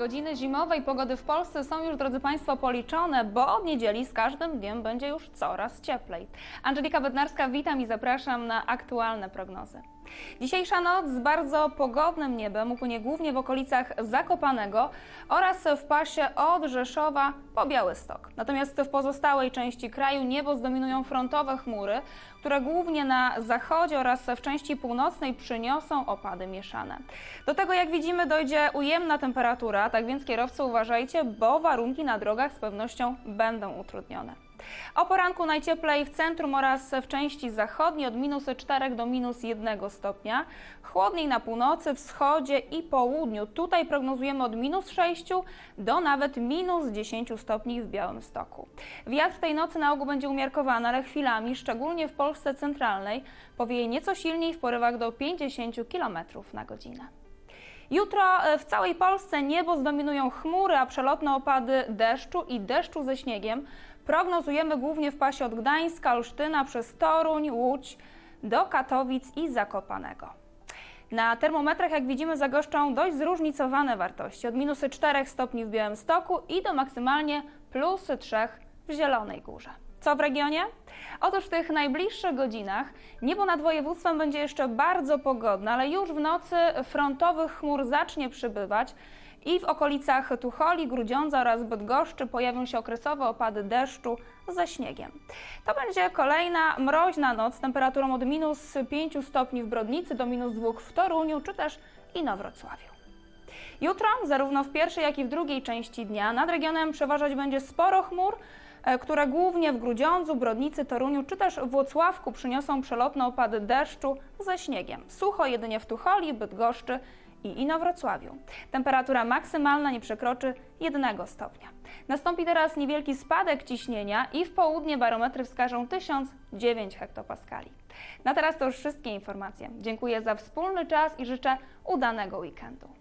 Godziny zimowej pogody w Polsce są już, drodzy Państwo, policzone, bo od niedzieli z każdym dniem będzie już coraz cieplej. Angelika Bednarska, witam i zapraszam na aktualne prognozy. Dzisiejsza noc z bardzo pogodnym niebem upłynie głównie w okolicach Zakopanego oraz w pasie od Rzeszowa po Białystok. Natomiast w pozostałej części kraju niebo zdominują frontowe chmury, które głównie na zachodzie oraz w części północnej przyniosą opady mieszane. Do tego, jak widzimy, dojdzie ujemna temperatura, tak więc kierowcy uważajcie, bo warunki na drogach z pewnością będą utrudnione. O poranku najcieplej w centrum oraz w części zachodniej od minus 4 do minus 1 stopnia. Chłodniej na północy, wschodzie i południu. Tutaj prognozujemy od minus 6 do nawet minus 10 stopni w Białymstoku. Wiatr tej nocy na ogół będzie umiarkowany, ale chwilami, szczególnie w Polsce centralnej, powieje nieco silniej w porywach do 50 km na godzinę. Jutro e, w całej Polsce niebo zdominują chmury, a przelotne opady deszczu i deszczu ze śniegiem prognozujemy głównie w pasie od Gdańska, Olsztyna przez Toruń, Łódź do Katowic i Zakopanego. Na termometrach, jak widzimy, zagoszczą dość zróżnicowane wartości. Od minus 4 stopni w Białymstoku i do maksymalnie plus 3 w Zielonej Górze. Co w regionie? Otóż w tych najbliższych godzinach niebo nad województwem będzie jeszcze bardzo pogodne, ale już w nocy frontowych chmur zacznie przybywać i w okolicach Tucholi, Grudziądza oraz Bydgoszczy pojawią się okresowe opady deszczu ze śniegiem. To będzie kolejna mroźna noc z temperaturą od minus 5 stopni w Brodnicy do minus 2 w Toruniu czy też Inowrocławiu. Jutro, zarówno w pierwszej, jak i w drugiej części dnia, nad regionem przeważać będzie sporo chmur, które głównie w Grudziądzu, Brodnicy, Toruniu czy też Włocławku przyniosą przelotne opady deszczu ze śniegiem. Sucho jedynie w Tucholi, Bydgoszczy i Inowrocławiu. Temperatura maksymalna nie przekroczy 1 stopnia. Nastąpi teraz niewielki spadek ciśnienia i w południe barometry wskażą 1009 hektopaskali. Na teraz to już wszystkie informacje. Dziękuję za wspólny czas i życzę udanego weekendu.